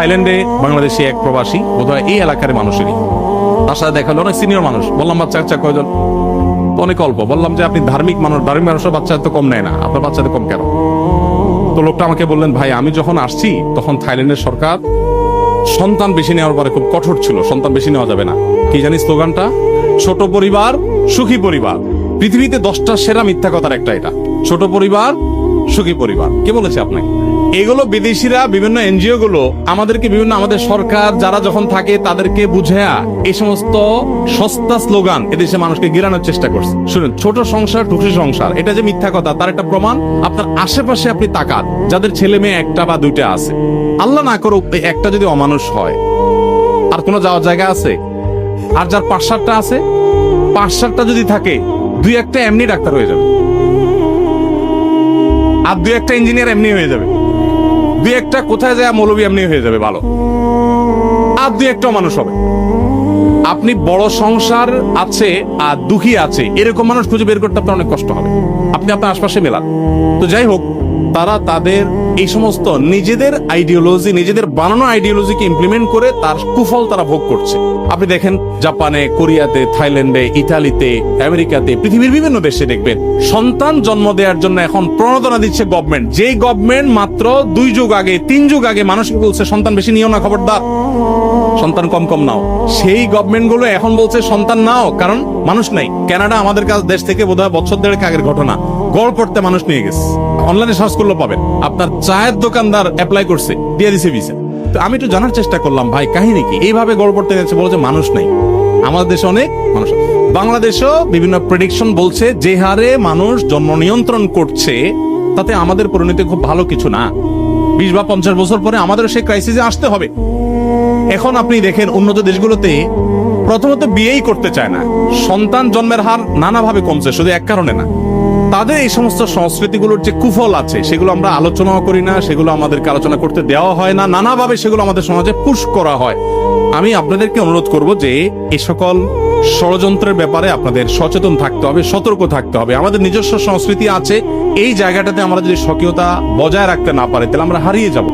থাইল্যান্ডে বাংলাদেশি এক প্রবাসী, বোধহয় এই এলাকার মানুষেরই। আশা সাথে দেখা হলো অনেক সিনিয়র মানুষ। বললাম, বাচ্চা কাচ্চা কয়জন? অনেক অল্প। বললাম যে, আপনি ধার্মিক মানুষ, ধার্মিক মানুষের বাচ্চা তো কম নেয় না। আপনার বাচ্চাদের কম কেন? তো লোকটা আমাকে বললেন, ভাই, আমি যখন আসছি, তখন থাইল্যান্ডের সরকার সন্তান বেশি নেওয়ার পরে খুব কঠোর ছিল। সন্তান বেশি নেওয়া যাবে না। কি জানি স্লোগানটা? ছোট পরিবার, সুখী পরিবার। পৃথিবীতে দশটা সেরা মিথ্যা কথার একটা এটা। ছোট পরিবার, সুখী পরিবার। কে বলেছে আপনাকে? এগুলো বিদেশিরা বিভিন্ন এনজিও গুলো আমাদেরকে বিভিন্ন আমাদের সরকার যারা যখন থাকে তাদেরকে বুঝেয়া এই সমস্ত সস্তা স্লোগান এদেশে মানুষকে গিরানোর চেষ্টা করছে। শুনুন, ছোট সংসার খুশি সংসার, এটা যে মিথ্যা কথা, তার একটা প্রমাণ, আপনার আশেপাশে আপনি তাকান, যাদের ছেলে মেয়ে একটা বা দুইটা আছে। আল্লাহ না করুক একটা যদি অমানুষ হয়, আর কোনো যাওয়ার জায়গা আছে? আর যার পাঁচ আছে? পাঁচ যদি থাকে, দুই একটা এমনি ডাক্তার হয়ে যাবে। আর দুই একটা ইঞ্জিনিয়ার এমনি হয়ে যাবে। দুই একটা কোথায় যায় মৌলবী, এমনি হয়ে যাবে, ভালো। আর দুই একটা মানুষ হবে। আপনি বড় সংসার আছে আর দুঃখী আছে, এরকম মানুষ খুঁজে বের করতে আপনার অনেক কষ্ট হবে। আপনি আপনার আশপাশে মেলান। তো যাই হোক, তারা তাদের এই সমস্ত নিজেদের আইডিওলজি নিজেদের বানানো আইডিওলজিকে ইমপ্লিমেন্ট করে তার কুফল তারা ভোগ করছে। আপনি দেখেন, জাপানে, কোরিয়াতে, থাইল্যান্ডে, ইতালিতে, আমেরিকাতে, পৃথিবীর বিভিন্ন দেশে দেখবেন, সন্তান জন্ম দেওয়ার জন্য এখন প্রণোদনা দিচ্ছে গভর্নমেন্ট যেই গভর্নমেন্ট মাত্র দুই যুগ আগে, তিন যুগ আগে মানুষকে বলছে, সন্তান বেশি নিও না, খবরদার। সন্তান কম কম নাও। সেই গভর্নমেন্টগুলো এখন বলছে, সন্তান নাও, কারণ মানুষ নাই। কানাডা আমাদের কাছ দেশ থেকে বোধহয় বছর দেড়েক আগের ঘটনা। গড় পড়তে মানুষ নিয়ে গেছে। অনলাইনে সার্চ করলে পাবেন। আপনার চায়ের দোকানদার অ্যাপ্লাই করছে, দিয়ে দিছে ভিসা তো আমি একটু জানার চেষ্টা করলাম, ভাই, কাহিনী কি? এইভাবে গড় পড়তে গেছে বলে যে মানুষ নাই। আমাদের দেশে অনেক মানুষ। বাংলাদেশেও বিভিন্ন প্রেডিকশন বলছে যে হারে মানুষ জন্ম নিয়ন্ত্রণ করছে, তাতে আমাদের পরিণতি খুব ভালো কিছু না। বিশ বা পঞ্চাশ বছর পরে আমাদের সেই ক্রাইসিসে আসতে হবে। এখন আপনি দেখেন উন্নত দেশগুলোতে প্রথমত বিয়েই করতে চায় না। সন্তান জন্মের হার নানাভাবে কমছে, শুধু এক কারণে না। তাদের এই সমস্ত সংস্কৃতিগুলোর যে কুফল আছে, সেগুলো আমরা আলোচনাও করি না, সেগুলো আমাদেরকে আলোচনা করতে দেওয়া হয় না, নানাভাবে সেগুলো আমাদের সমাজে পুশ করা হয়। আমি আপনাদেরকে অনুরোধ করব যে, এ সকল ষড়যন্ত্রের ব্যাপারে আপনাদের সচেতন থাকতে হবে, সতর্ক থাকতে হবে। আমাদের নিজস্ব সংস্কৃতি আছে, এই জায়গাটাতে আমরা যদি স্বকীয়তা বজায় রাখতে না পারি, তাহলে আমরা হারিয়ে যাব।